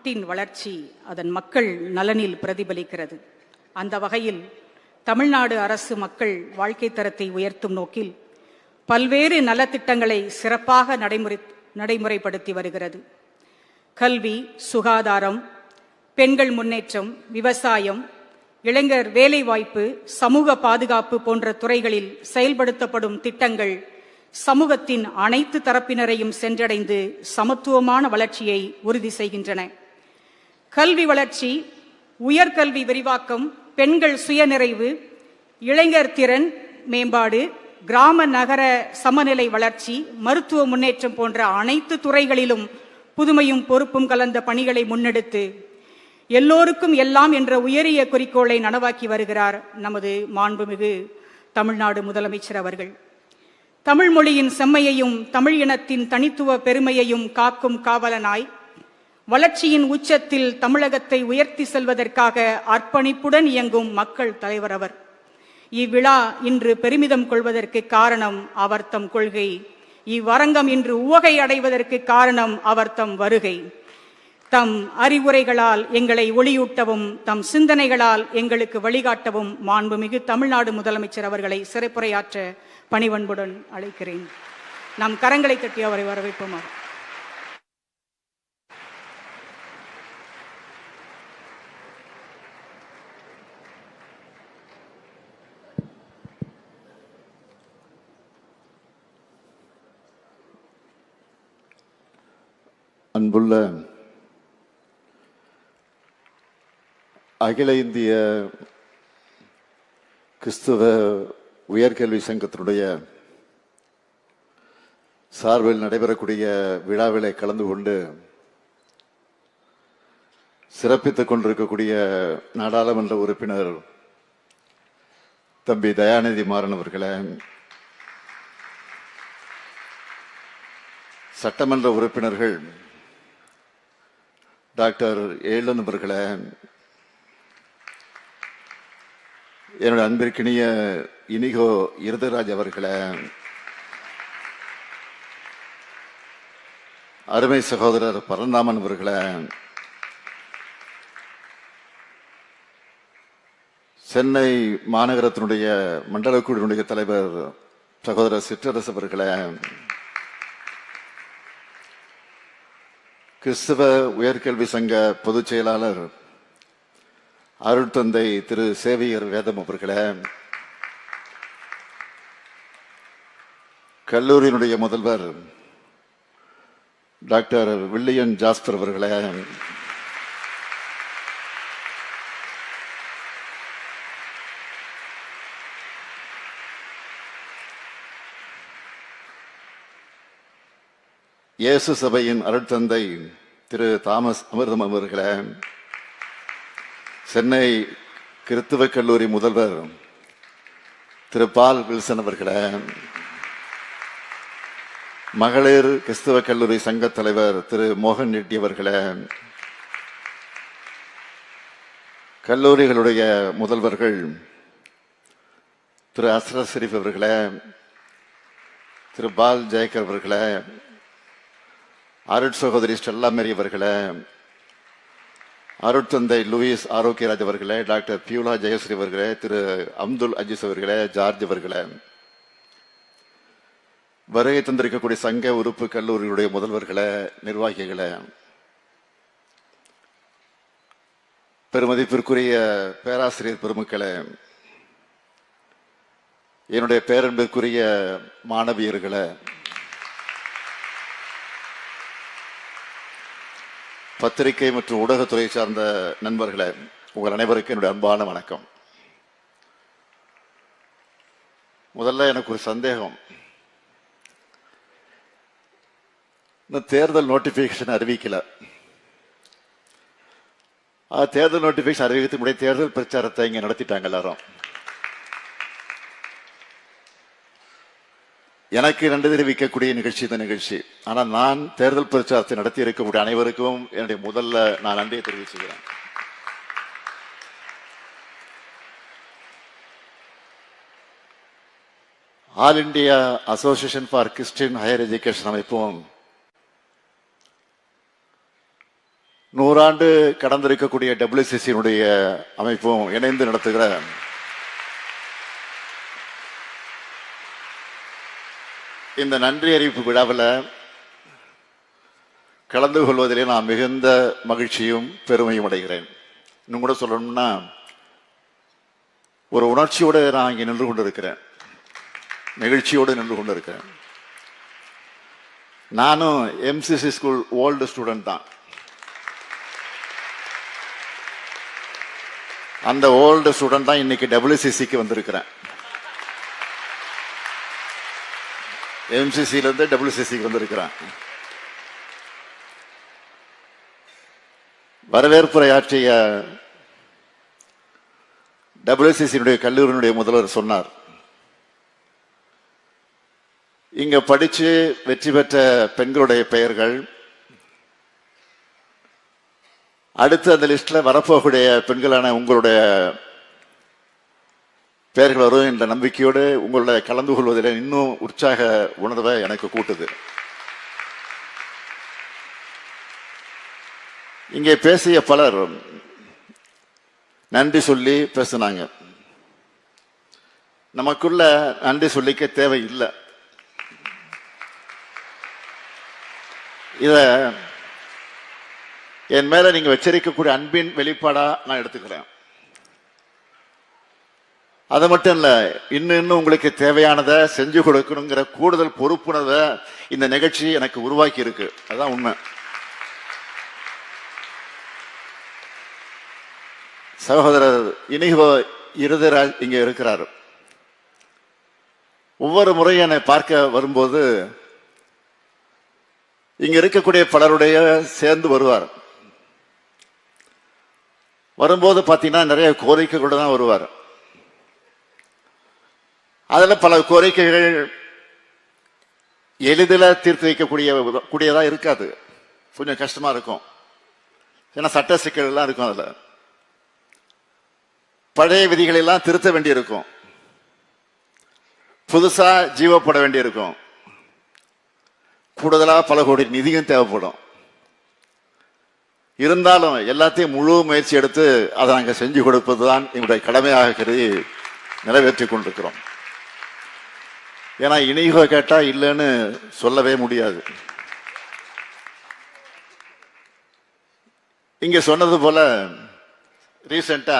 நாட்டின் வளர்ச்சி அதன் மக்கள் நலனில் பிரதிபலிக்கிறது. அந்த வகையில் தமிழ்நாடு அரசு மக்கள் வாழ்க்கை தரத்தை உயர்த்தும் நோக்கில் பல்வேறு நலத்திட்டங்களை சிறப்பாக நடைமுறை நடைமுறைப்படுத்தி வருகிறது. கல்வி சுகாதாரம் பெண்கள் முன்னேற்றம் விவசாயம் இளைஞர் வேலைவாய்ப்பு சமூக பாதுகாப்பு போன்ற துறைகளில் செயல்படுத்தப்படும் திட்டங்கள் சமூகத்தின் அனைத்து தரப்பினரையும் சென்றடைந்து சமத்துவமான வளர்ச்சியை உறுதி செய்கின்றன. கல்வி வளர்ச்சி உயர்கல்வி விரிவாக்கம் பெண்கள் சுயநிறைவு இளைஞர் திறன் மேம்பாடு கிராம நகர சமநிலை வளர்ச்சி மருத்துவ முன்னேற்றம் போன்ற அனைத்து துறைகளிலும் புதுமையும் பொறுப்பும் கலந்த பணிகளை முன்னெடுத்து எல்லோருக்கும் எல்லாம் என்ற உயரிய குறிக்கோளை நனவாக்கி வருகிறார் நமது மாண்புமிகு தமிழ்நாடு முதலமைச்சர் அவர்கள். தமிழ் மொழியின் செம்மையையும் தமிழ் இனத்தின் தனித்துவ பெருமையையும் காக்கும் காவலனாய் வளர்ச்சியின் உச்சத்தில் தமிழகத்தை உயர்த்தி செல்வதற்காக அர்ப்பணிப்புடன் இயங்கும் மக்கள் தலைவர் அவர். இவ்விழா இன்று பெருமிதம் கொள்வதற்கு காரணம் அவர் தம் கொள்கை. இவ்வரங்கம் இன்று உவகை அடைவதற்கு காரணம் அவர் தம் வருகை. தம் அறிவுரைகளால் எங்களை ஒளியூட்டவும் தம் சிந்தனைகளால் எங்களுக்கு வழிகாட்டவும் மாண்புமிகு தமிழ்நாடு முதலமைச்சர் அவர்களை சிறப்புரையாற்ற பணிவன்புடன் அழைக்கிறேன். நம் கரங்களை தட்டி அவரை வரவேற்போமா அன்புள்ள அகில இந்திய கிறிஸ்துவ உயர்கல்வி சங்கத்தினுடைய சார்பில் நடைபெறக்கூடிய விழாவிலே கலந்து கொண்டு சிறப்பித்துக் கொண்டிருக்கக்கூடிய நாடாளுமன்ற உறுப்பினர் தம்பி தயாநிதி மாறன் அவர்களே சட்டமன்ற உறுப்பினர்கள் டாக்டர் ஏழன் அவர்களே என்னுடைய அன்பிற்கினிய இனிகோ இருதராஜ் அவர்களே அருமை சகோதரர் பரந்தாமன் அவர்களே சென்னை மாநகரத்தினுடைய மண்டலக்குழுவினுடைய தலைவர் சகோதரர் சிற்றரசு அவர்களே கிறிஸ்தவ உயர்கல்வி சங்க பொதுச் செயலாளர் அருட்தந்தை திரு சேவியர் வேதம் அவர்களே கல்லூரியினுடைய முதல்வர் டாக்டர் வில்லியன் ஜாஸ்பர் அவர்களே இயேசு சபையின் அருட்தந்தை திரு தாமஸ் அமிர்தம் அவர்களே சென்னை கிறித்துவ கல்லூரி முதல்வர் திரு பால் வில்சன் அவர்களே மகளிர் கிறிஸ்துவ கல்லூரி சங்க தலைவர் திரு மோகன் ரெட்டி அவர்களே கல்லூரிகளுடைய முதல்வர்கள் திரு அஸ்ரத் ஷெரீப் அவர்களே திரு பால் ஜெயக்கர் அவர்களே அருட் சகோதரி ஸ்டெல்லா மேரி அருட்தந்தை லூயிஸ் ஆரோக்கியராஜ் அவர்களே டாக்டர் பியூலா ஜெயஸ்ரீ அவர்களே திரு அப்துல் அஜீஸ் அவர்களே ஜார்ஜ் அவர்களே. வருகை தந்திருக்கக்கூடிய சங்க உறுப்பு கல்லூரிகளுடைய முதல்வர்களை நிர்வாகிகளை. பெருமதிப்பிற்குரிய பேராசிரியர் பெருமக்களே என்னுடைய பேரன்பிற்குரிய மாணவியர்களை பத்திரிகை மற்றும் ஊடகத்துறை சார்ந்த நண்பர்களே உங்கள் அனைவருக்கும் என்னுடைய அன்பான வணக்கம். முதல்ல எனக்கு ஒரு சந்தேகம். இந்த தேர்தல் நோட்டிபிகேஷன் அறிவிக்கல. ஆ, தேர்தல் நோட்டிபிகேஷன் அறிவிக்கிறதுக்கு முன்னாடி தேர்தல் பிரச்சாரத்தை இங்கே நடத்திட்டாங்க எல்லாரும். எனக்கு நன்றி தெரிவிக்கக்கூடிய நிகழ்ச்சி இந்த நிகழ்ச்சி. ஆனா நான் தேர்தல் பிரச்சாரத்தை நடத்தி இருக்கக்கூடிய அனைவருக்கும் என்னுடைய முதல்ல நான் நன்றியை தெரிவிச்சுக்கிறேன். All India association for Christian higher education அமைப்பும் நூறாண்டு கடந்திருக்கக்கூடிய டபிள்யூசிசியினுடைய அமைப்பும் இணைந்து நடத்துகிற இந்த நன்றி அறிவிப்பு விழாவில் கலந்து கொள்வதிலே நான் மிகுந்த மகிழ்ச்சியும் பெருமையும் அடைகிறேன். இன்னும் கூட சொல்லணும்னா ஒரு உணர்ச்சியோடு நான் இங்கே நின்று கொண்டிருக்கிறேன். நெகிழ்ச்சியோடு நின்று கொண்டிருக்கிறேன். நானும் எம்சிசி ஸ்கூல் ஓல்டு ஸ்டூடெண்ட் தான். அந்த ஓல்டு ஸ்டூடெண்ட் தான் இன்னைக்கு டபிள்யூசிசிக்கு வந்திருக்கிறேன். எம்சிசில இருந்து டபிள்யூசிசிக்கு வரவேற்புரை ஆற்றிய டபிள்யூசிசியினுடைய கல்லூரியினுடைய முதல்வர் சொன்னார். இங்க படிச்சு வெற்றி பெற்ற பெண்களுடைய பெயர்கள் அடுத்து அந்த லிஸ்ட்ல வரப்போகக்கூடிய பெண்களான உங்களுடைய பெயர்கள் வரும் என்ற நம்பிக்கையோடு உங்களோட கலந்து கொள்வதில் இன்னும் உற்சாக உணர்வை எனக்கு கூட்டுது. இங்கே பேசிய பலர் நன்றி சொல்லி பேசினாங்க. நமக்குள்ள நன்றி சொல்லிக்க தேவை இல்லை இத என் மேல நீங்க வச்சிருக்கக்கூடிய அன்பின் வெளிப்பாடா நான் எடுத்துக்கிறேன். அது மட்டும் இல்லை இன்னும் இன்னும் உங்களுக்கு தேவையானதை செஞ்சு கொடுக்கணுங்கிற கூடுதல் பொறுப்புணர்வை இந்த நிகழ்ச்சி எனக்கு உருவாக்கி இருக்கு. அதான் உண்மை. சகோதரர் இனிகோ இருதராஜ் இங்க இருக்கிறார். ஒவ்வொரு முறையும் என்னை பார்க்க வரும்போது இங்க இருக்கக்கூடிய பலருடைய சேர்ந்து வருவார். வரும்போது பார்த்தீங்கன்னா நிறைய கோரிக்கைகளோட தான் வருவார். அதில் பல கோரிக்கைகள் எளிதில் தீர்த்து வைக்கக்கூடிய கூடியதாக இருக்காது. கொஞ்சம் கஷ்டமா இருக்கும். ஏன்னா சட்ட சிக்கல்லாம் இருக்கும் அதில். பழைய விதிகளெல்லாம் திருத்த வேண்டியிருக்கும். புதுசாக ஜீவப்பட வேண்டியிருக்கும். கூடுதலாக பல கோடி நிதியும் தேவைப்படும். இருந்தாலும் எல்லாத்தையும் முழு முயற்சி எடுத்து அதை நாங்கள் செஞ்சு கொடுப்பது தான் எங்களுடைய கடமையாக கருதி நிறைவேற்றி கொண்டிருக்கிறோம். ஏன்னா இனிகோ கேட்டா இல்லைன்னு சொல்லவே முடியாது. இங்க சொன்னது போல ரீசெண்டா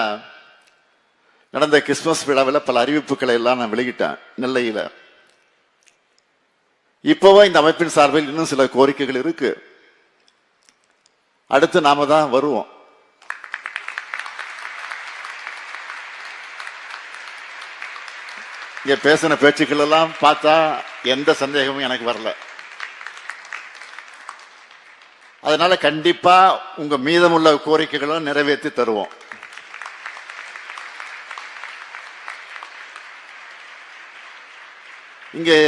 நடந்த கிறிஸ்மஸ் விழாவில் பல அறிவிப்புகளை எல்லாம் நான் வெளியிட்டேன் நெல்லையில். இப்போவும் இந்த அமைப்பின் சார்பில் இன்னும் சில கோரிக்கைகள் இருக்கு. அடுத்து நாம தான் வருவோம். இங்கே பேசின பேச்சுக்கள் எல்லாம் பார்த்தா எந்த சந்தேகமும் எனக்கு வரல. அதனால கண்டிப்பா உங்க மீதமுள்ள கோரிக்கைகளும் நிறைவேற்றி தருவோம். இங்கே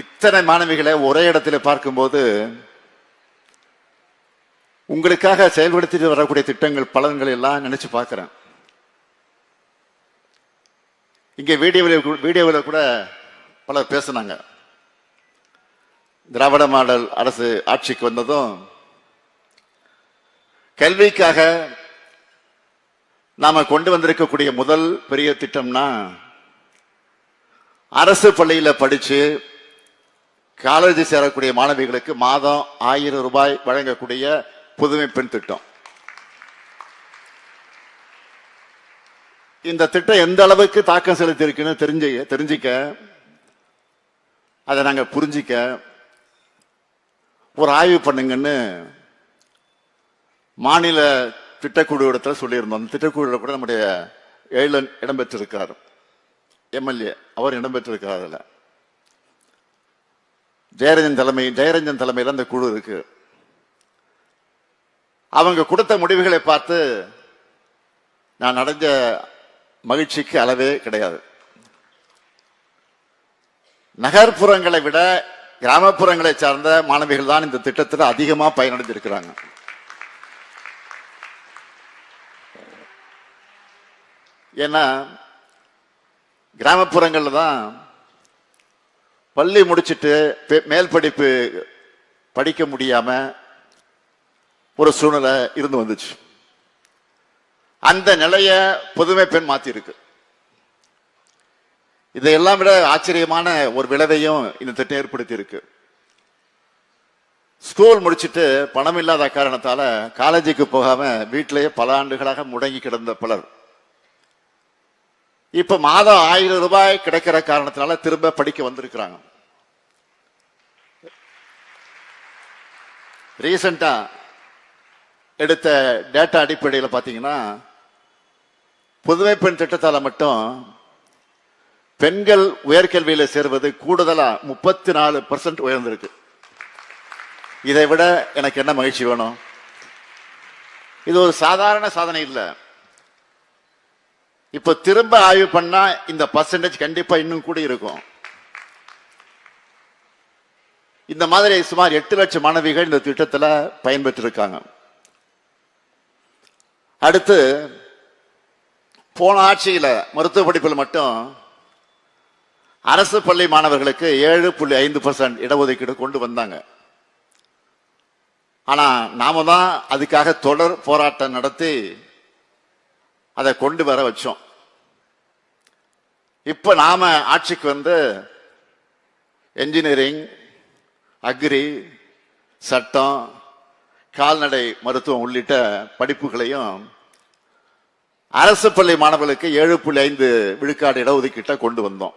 இத்தனை மாணவிகளை ஒரே இடத்துல பார்க்கும்போது உங்களுக்காக செயல்படுத்திட்டு வரக்கூடிய திட்டங்கள் பலன்கள் எல்லாம் நினைச்சு பார்க்கிறேன். இங்கே வீடியோவில் வீடியோவில் கூட பலர் பேசுனாங்க. திராவிட மாடல் அரசு ஆட்சிக்கு வந்ததும் கல்விக்காக நாம கொண்டு வந்திருக்கக்கூடிய முதல் பெரிய திட்டம்னா அரசு பள்ளியில் படித்து காலேஜ் சேரக்கூடிய மாணவிகளுக்கு மாதம் ஆயிரம் ரூபாய் வழங்கக்கூடிய புதுமை பெண் திட்டம். இந்த திட்டம் எந்த அளவுக்கு தாக்கம் செலுத்தி இருக்குன்னு தெரிஞ்சு தெரிஞ்சிக்க அதை நாங்கள் புரிஞ்சிக்க ஒரு ஆய்வு பண்ணுங்கன்னு மாநில திட்டக்குழு இடத்துல சொல்லியிருந்தோம். அந்த திட்டக்குழுல கூட நம்முடைய ஏழன் இடம்பெற்றிருக்கார் எம்எல்ஏ அவர் இடம்பெற்றிருக்கிறார் அதில். ஜெயரஞ்சன் தலைமை ஜெயரஞ்சன் தலைமையில் அந்த குழு இருக்கு. அவங்க கொடுத்த முடிவுகளை பார்த்து நான் அடைஞ்ச மகிழ்ச்சிக்கு அளவே கிடையாது. நகர்ப்புறங்களை விட கிராமப்புறங்களை சார்ந்த மாணவிகள் தான் இந்த திட்டத்தில் அதிகமாக பயனடைஞ்சிருக்கிறாங்க. ஏன்னா கிராமப்புறங்களில் தான் பள்ளி முடிச்சிட்டு மேல் படிப்பு படிக்க முடியாமல் ஒரு சூழ்நிலை இருந்து வந்துச்சு. அந்த நிலையை புதுமை பெண் மாற்றிருக்கு இதையெல்லாம் விட ஆச்சரியமான ஒரு விளைவையும் இந்த திட்டம் ஏற்படுத்தி இருக்கு ஸ்கூல் முடிச்சிட்டு பணம் இல்லாத காரணத்தால காலேஜுக்கு போகாம வீட்டிலேயே பல ஆண்டுகளாக முடங்கி கிடந்த பலர். இப்ப மாதம் ஆயிரம் ரூபாய் கிடைக்கிற காரணத்தினால திரும்ப படிக்க வந்திருக்கிறாங்க. ரீசெண்டா எடுத்த டேட்டா அடிப்படையில் பார்த்தீங்கன்னா புதுமை பெண் திட்டத்தால் மட்டும் பெண்கள் உயர்கல்வியில் சேர்வது கூடுதலாக முப்பத்தி நாலு பர்சன்ட் உயர்ந்திருக்கு. இதை விட எனக்கு என்ன மகிழ்ச்சி வேணும்? இது ஒரு சாதாரண சாதனை இல்லை. இப்போ திரும்ப ஆய்வு பண்ணா இந்த பர்சன்டேஜ் கண்டிப்பா இன்னும் கூட இருக்கும். இந்த மாதிரி சுமார் எட்டு லட்சம் மாணவிகள் இந்த திட்டத்தில் பயன்பெற்றிருக்காங்க. அடுத்து போன ஆட்சியில் மருத்துவ படிப்பில் மட்டும் அரசு பள்ளி மாணவர்களுக்கு ஏழு புள்ளி ஐந்து பர்சன்ட் இடஒதுக்கீடு கொண்டு வந்தாங்க. ஆனால் நாம தான் அதுக்காக தொடர் போராட்டம் நடத்தி அதை கொண்டு வர வச்சோம். இப்போ நாம ஆட்சிக்கு வந்து என்ஜினியரிங் அக்ரி சட்டம் கால்நடை மருத்துவம் உள்ளிட்ட படிப்புகளையும் அரசு பள்ளி மாணவர்களுக்கு ஏழு புள்ளி ஐந்து விழுக்காடு இடஒதுக்கீட்டை கொண்டு வந்தோம்.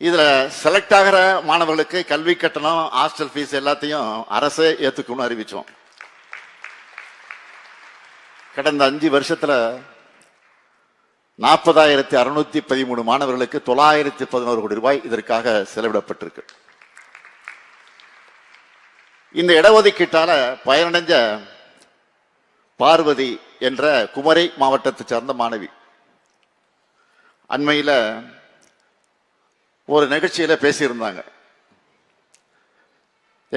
இதுல செலக்ட் ஆகிற மாணவர்களுக்கு கல்வி கட்டணம் ஹாஸ்டல் ஃபீஸ் எல்லாத்தையும் அரசே ஏத்துக்கணும்னு அறிவித்தோம் கடந்த அஞ்சு வருஷத்துல நாற்பதாயிரத்தி அறுநூத்தி பதிமூணு மாணவர்களுக்கு தொள்ளாயிரத்தி பதினோரு கோடி ரூபாய் இதற்காக செலவிடப்பட்டிருக்கு. இந்த இடஒதுக்கீட்டால பயனடைஞ்ச பார்வதி என்ற குமரி மாவட்டத்தை சார்ந்த மாணவி. அண்மையில் ஒரு நிகழ்ச்சியில் பேசியிருந்தாங்க.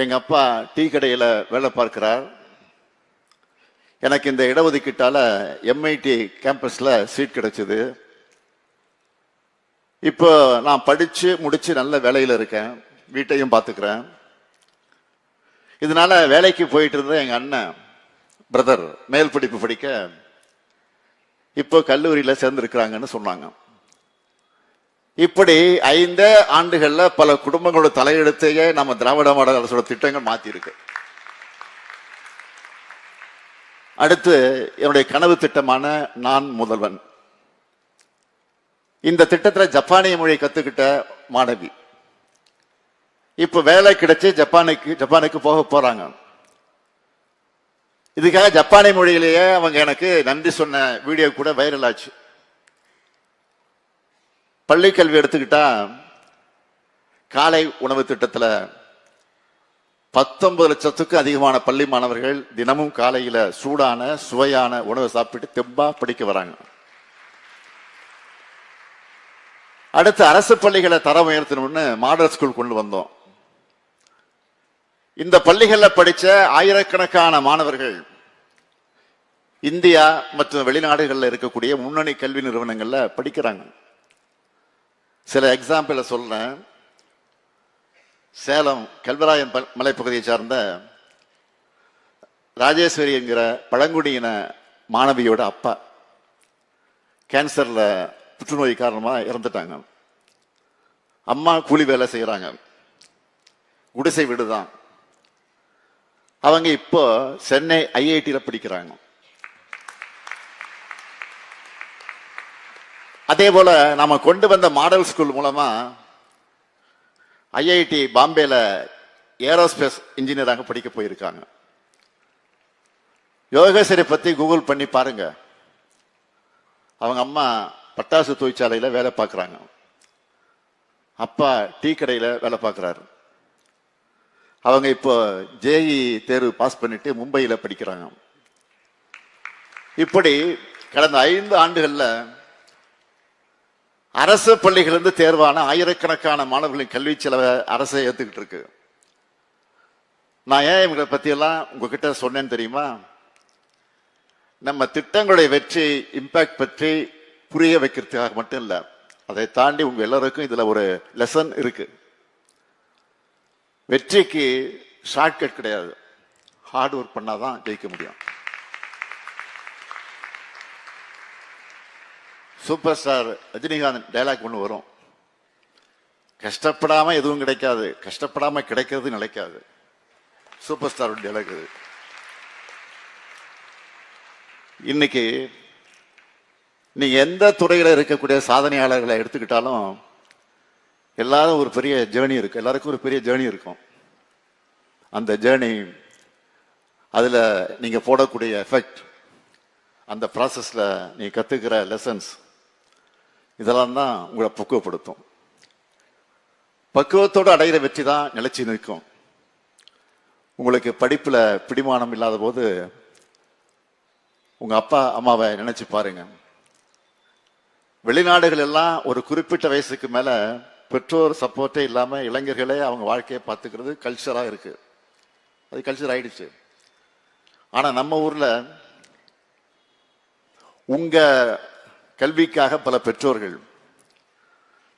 எங்கள் அப்பா டீ கடையில் வேலை பார்க்கிறார். எனக்கு இந்த இடஒதுக்கீட்டால எம்ஐடி கேம்பஸில் சீட் கிடைச்சிது. இப்போ நான் படித்து முடித்து நல்ல வேலையில் இருக்கேன். வீட்டையும் பார்த்துக்கிறேன் இதனால் வேலைக்கு போயிட்டு இருந்த எங்கள் அண்ணன் பிரதர் மேல் படிப்பு படிக்க இப்போ கல்லூரியில் சேர்ந்திருக்கிறாங்கன்னு சொன்னாங்க. இப்படி ஐந்து ஆண்டுகளில் பல குடும்பங்களோட தலையெடுத்தையே நம்ம திராவிட மாடல் அரசோட திட்டங்கள் மாற்றியிருக்கு அடுத்து என்னுடைய கனவு திட்டமான நான் முதல்வன். இந்த திட்டத்தில் ஜப்பானிய மொழியை கற்றுக்கிட்ட மாணவி. இப்போ வேலை கிடைச்சி ஜப்பானுக்கு ஜப்பானுக்கு போக போகிறாங்க இதுக்காக ஜப்பானி மொழியிலேயே அவங்க எனக்கு நன்றி சொன்ன வீடியோ கூட வைரல் ஆச்சு பள்ளிக்கல்வி எடுத்துக்கிட்டா காலை உணவு திட்டத்தில் பத்தொன்பது லட்சத்துக்கு அதிகமான பள்ளி மாணவர்கள் தினமும் காலையில் சூடான சுவையான உணவை சாப்பிட்டு தெம்பா படிக்க வராங்க. அடுத்து அரசு பள்ளிகளை தரம் உயர்த்தணும்னு மாடல் ஸ்கூல் கொண்டு வந்தோம். இந்த பள்ளிகளில் படித்த ஆயிரக்கணக்கான மாணவர்கள் இந்தியா மற்றும் வெளிநாடுகளில் இருக்கக்கூடிய முன்னணி கல்வி நிறுவனங்களில் படிக்கிறாங்க. சில எக்ஸாம்பிளை சொல்கிறேன் சேலம் கல்வராயன் மலைப்பகுதியை சார்ந்த ராஜேஸ்வரி என்கிற பழங்குடியின மாணவியோட அப்பா கேன்சரில் புற்றுநோய் காரணமாக இறந்துட்டாங்க. அம்மா கூலி வேலை செய்கிறாங்க குடிசை வீடுதான். அவங்க இப்போ சென்னை ஐஐடியில் படிக்கிறாங்க. அதே போல நாம கொண்டு வந்த மாடல் ஸ்கூல் மூலமா ஐஐடி பாம்பேல ஏரோஸ்பேஸ் இன்ஜினியராக படிக்க போயிருக்காங்க. யோகேஸ்வரி பத்தி கூகுள் பண்ணி பாருங்க. அவங்க அம்மா பட்டாசு தொழிற்சாலையில் வேலை பார்க்குறாங்க. அப்பா டீ கடையில் வேலை பார்க்குறாரு. அவங்க இப்போ ஜேஇ தேர்வு பாஸ் பண்ணிட்டு மும்பையில் படிக்கிறாங்க. இப்படி கடந்த ஐந்து ஆண்டுகளில் அரசு பள்ளிகளிலிருந்து தேர்வான ஆயிரக்கணக்கான மாணவர்களின் கல்வி செலவை அரசை ஏற்றுக்கிட்டு இருக்கு. நான் ஏன் இவங்களை பற்றியெல்லாம் உங்ககிட்ட சொன்னேன்னு தெரியுமா? நம்ம திட்டங்களுடைய வெற்றி இம்பேக்ட் பற்றி புரிய வைக்கிறதுக்காக மட்டும் இல்லை. அதை தாண்டி உங்கள் எல்லாருக்கும் இதில் ஒரு லெசன் இருக்குது வெற்றிக்கு ஷார்ட்கட் கிடையாது. ஹார்ட் ஒர்க் பண்ணாதான் ஜெயிக்க முடியும். சூப்பர் ஸ்டார் ரஜினிகாந்த் டைலாக் ஒன்று வரும். கஷ்டப்படாம எதுவும் கிடைக்காது. கஷ்டப்படாம கிடைக்கிறது நிலைக்காது. சூப்பர் ஸ்டார் டைலாக் இது. இன்னைக்கு நீங்க எந்த துறையில் இருக்கக்கூடிய சாதனையாளர்களை எடுத்துக்கிட்டாலும் எல்லாரும் ஒரு பெரிய ஜேர்னி இருக்கு எல்லாருக்கும் ஒரு பெரிய ஜேர்னி இருக்கும். அந்த ஜேர்னி அதில் நீங்கள் போடக்கூடிய எஃபெக்ட் அந்த ப்ராசஸில் நீங்கள் கற்றுக்கிற லெசன்ஸ் இதெல்லாம் தான் உங்களை பக்குவப்படுத்தும். பக்குவத்தோடு அடைகிற வெற்றி தான் நிலச்சி நிற்கும். உங்களுக்கு படிப்பில் பிடிமானம் இல்லாத போது உங்கள் அப்பா அம்மாவை நினச்சி பாருங்க. வெளிநாடுகள் எல்லாம் ஒரு குறிப்பிட்ட வயசுக்கு மேலே பெற்றோர் சப்போர்ட்டே இல்லாமல் இளைஞர்களே அவங்க வாழ்க்கையை பார்த்துக்கிறது கல்ச்சராக இருக்குது அது கல்ச்சர் ஆயிடுச்சு. ஆனால் நம்ம ஊரில் உங்கள் கல்விக்காக பல பெற்றோர்கள்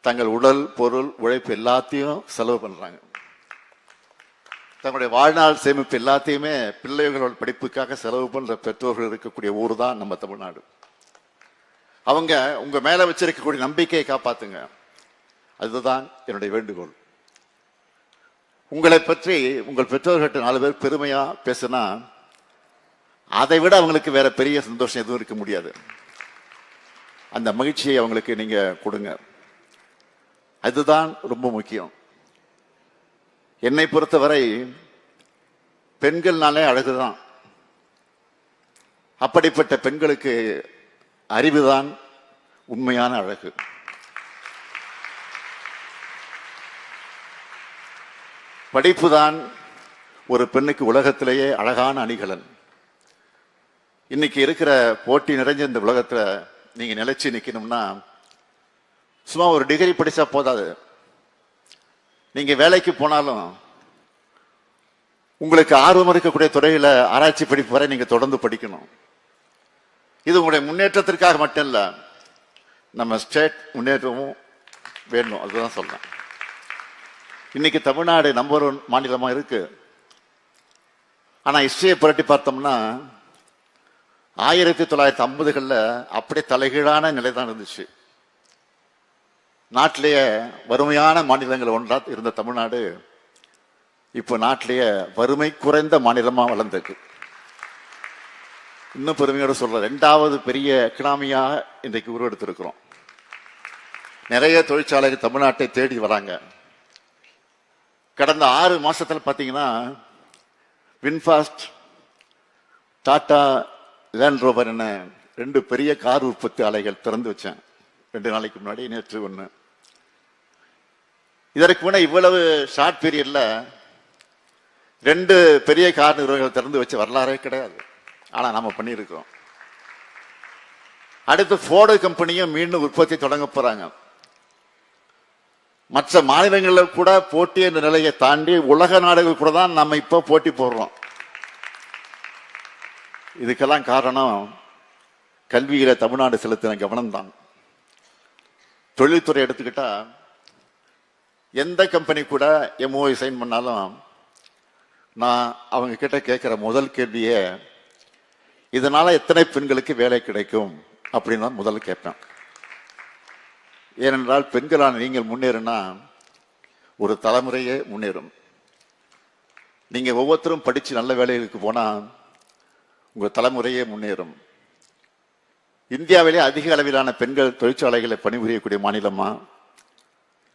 தங்கள் உடல் பொருள் உழைப்பு எல்லாத்தையும் செலவு பண்ணுறாங்க தங்களுடைய வாழ்நாள் சேமிப்பு எல்லாத்தையுமே பிள்ளைகளோட படிப்புக்காக செலவு பண்ணுற பெற்றோர்கள் இருக்கக்கூடிய ஊர் தான் நம்ம தமிழ்நாடு. அவங்க உங்கள் மேலே வச்சிருக்கக்கூடிய நம்பிக்கையை காப்பாத்துங்க. அதுதான் என்னுடைய வேண்டுகோள். உங்களை பற்றி உங்கள் பெற்றோர்கிட்ட நாலு பேர் பெருமையாக பேசுனா அதை விட அவங்களுக்கு வேற பெரிய சந்தோஷம் எதுவும் இருக்க முடியாது. அந்த மகிழ்ச்சியை அவங்களுக்கு நீங்க கொடுங்க. அதுதான் ரொம்ப முக்கியம். என்னை பொறுத்தவரை பெண்கள்னாலே அழகுதான். அப்படிப்பட்ட பெண்களுக்கு அறிவுதான் உண்மையான அழகு. படிப்புதான் ஒரு பெண்ணுக்கு உலகத்திலேயே அழகான அணிகலன். இன்னைக்கு இருக்கிற போட்டி நிறைஞ்ச இந்த உலகத்தில் நீங்கள் நிலைச்சி நிற்கணும்னா சும்மா ஒரு டிகிரி படித்தா போதாது. நீங்கள் வேலைக்கு போனாலும் உங்களுக்கு ஆர்வம் இருக்கக்கூடிய துறையில் ஆராய்ச்சி படிப்பு வரை நீங்கள் தொடர்ந்து படிக்கணும். இது உங்களுடைய முன்னேற்றத்திற்காக மட்டும் இல்லை நம்ம ஸ்டேட் முன்னேற்றமும் வேணும் அதுதான் சொல்கிறேன் இன்னைக்கு தமிழ்நாடு நம்பர் ஒன் மாநிலமாக இருக்கு. ஆனால் ஹிஸ்டரியை புரட்டி பார்த்தோம்னா ஆயிரத்தி தொள்ளாயிரத்தி ஐம்பதுகளில் அப்படியே தலைகீழான நிலை தான் இருந்துச்சு. நாட்டிலேயே வறுமையான மாநிலங்கள் ஒன்றா இருந்த தமிழ்நாடு இப்போ நாட்டிலேயே வறுமை குறைந்த மாநிலமாக வளர்ந்திருக்கு. இன்னும் பெருமையோடு சொல்ற ரெண்டாவது பெரிய எக்கனாமியாக இன்றைக்கு உருவெடுத்திருக்கிறோம். நிறைய தொழிற்சாலைகள் தமிழ்நாட்டை தேடி வராங்க. கடந்த ஆறு மாசத்துல பாத்தீங்கன்னா வின்ஃபாஸ்ட் டாடா லேண்ட் ரோவர் என ரெண்டு பெரிய கார் உற்பத்தி ஆலைகள் திறந்து வச்சேன். ரெண்டு நாளைக்கு முன்னாடி நேற்று ஒன்று இதற்கு முன்னே இவ்வளவு ஷார்ட் பீரியட்ல ரெண்டு பெரிய கார் நிறுவனங்கள் திறந்து வச்ச வரலாறே கிடையாது. ஆனா நாம பண்ணியிருக்கோம் அடுத்து ஃபோர்டு கம்பெனியும் மீண்டும் உற்பத்தி தொடங்க போறாங்க. மற்ற மாநிலங்களில் கூட போட்டி என்ற நிலையை தாண்டி உலக நாடுகள் கூட தான் நம்ம இப்போ போட்டி போடுறோம். இதுக்கெல்லாம் காரணம் கல்வியில் தமிழ்நாடு செலுத்தின கவனம்தான். தொழில்துறை எடுத்துக்கிட்டா எந்த கம்பெனி கூட எம்ஓஐ சைன் பண்ணாலும் நான் அவங்க கிட்ட கேட்குற முதல் கேள்வியே இதனால எத்தனை பெண்களுக்கு வேலை கிடைக்கும் அப்படின்னு தான் முதல்ல கேட்பேன். ஏனென்றால் பெண்களான நீங்கள் முன்னேறினா ஒரு தலைமுறையே முன்னேறும். நீங்கள் ஒவ்வொருத்தரும் படித்து நல்ல வேலைகளுக்கு போனால் உங்கள் தலைமுறையே முன்னேறும். இந்தியாவிலே அதிக அளவிலான பெண்கள் தொழிற்சாலைகளை பணிபுரியக்கூடிய மாநிலமா?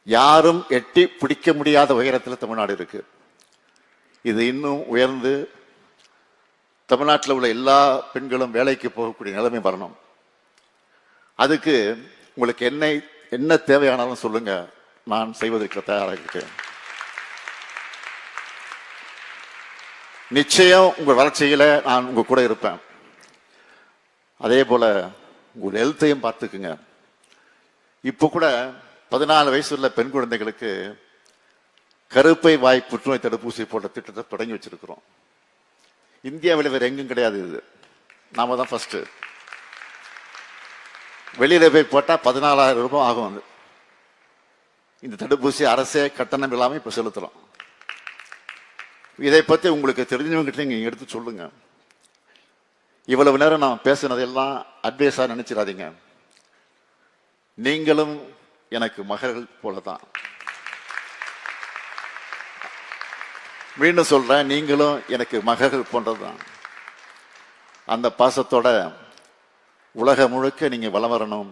யாரும் எட்டி பிடிக்க முடியாத உயரத்தில் தமிழ்நாடு இருக்கு. இது இன்னும் உயர்ந்து தமிழ்நாட்டில் உள்ள எல்லா பெண்களும் வேலைக்கு போகக்கூடிய நிலைமை வரணும். அதுக்கு உங்களுக்கு என்னை என்ன தேவையானாலும் சொல்லுங்க. நான் செய்வதற்கு தயாராக இருக்கேன் நிச்சயம் உங்கள் வளர்ச்சியில் நான் உங்கள் கூட இருப்பேன். அதே போல் உங்கள் ஹெல்த்தையும் பார்த்துக்குங்க. இப்போ கூட பதினாலு வயசு உள்ள பெண் குழந்தைகளுக்கு கருப்பை வாய் புற்றுநோய் தடுப்பூசி போட்ட திட்டத்தை தொடங்கி வச்சிருக்கிறோம். இந்தியாவில் வேறு எங்கும் கிடையாது இது. நாம தான் ஃபஸ்ட்டு வெளியில் போய் போட்டால் பதினாலாயிரம் ரூபாய் ஆகும் அது. இந்த தடுப்பூசி அரசே கட்டணம் இல்லாமல் இப்போ செலுத்துகிறோம் இதை பற்றி உங்களுக்கு தெரிஞ்சவங்ககிட்ட நீங்கள் எடுத்து சொல்லுங்க. இவ்வளவு நேரம் நான் பேசுனதெல்லாம் அட்வைஸாக நினச்சிடாதீங்க. நீங்களும் எனக்கு மகள்கள் போலதான். மீண்டும் சொல்கிறேன் நீங்களும் எனக்கு மகள்கள் போன்றதுதான். அந்த பாசத்தோட உலக முழுக்க நீங்கள் வலம் வரணும்.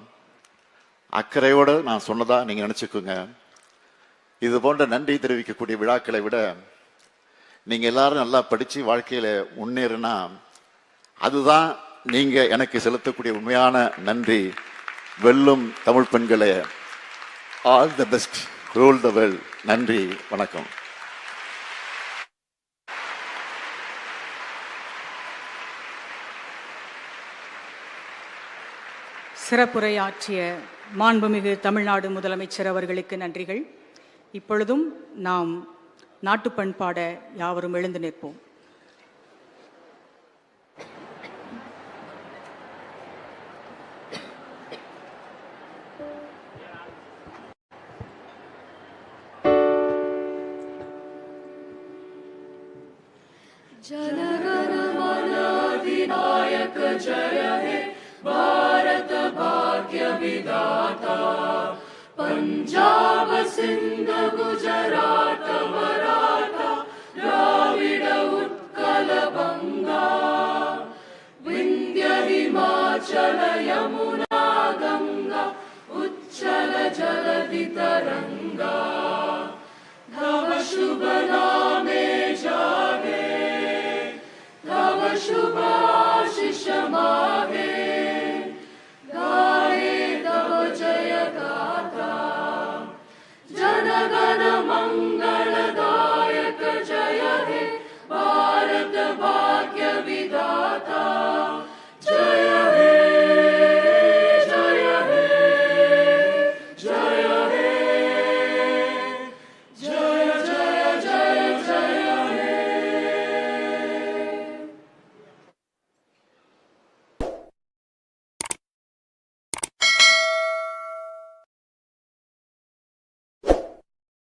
அக்கறையோடு நான் சொன்னதாக நீங்கள் நினச்சிக்கோங்க. இது போன்ற நன்றி தெரிவிக்கக்கூடிய விழாக்களை விட நீங்கள் எல்லாரும் நல்லா படித்து வாழ்க்கையில் முன்னேறினா அதுதான் நீங்கள் எனக்கு செலுத்தக்கூடிய உண்மையான நன்றி. வெல்லும் தமிழ் பெண்களே all the best rule the world நன்றி வணக்கம். சிறப்புரையாற்றிய மாண்புமிகு தமிழ்நாடு முதலமைச்சர் அவர்களுக்கு நன்றிகள். இப்பொழுதும் நாம் நாட்டு பாட யாவரும் எழுந்து நிற்போம். शुभ आशिष मागे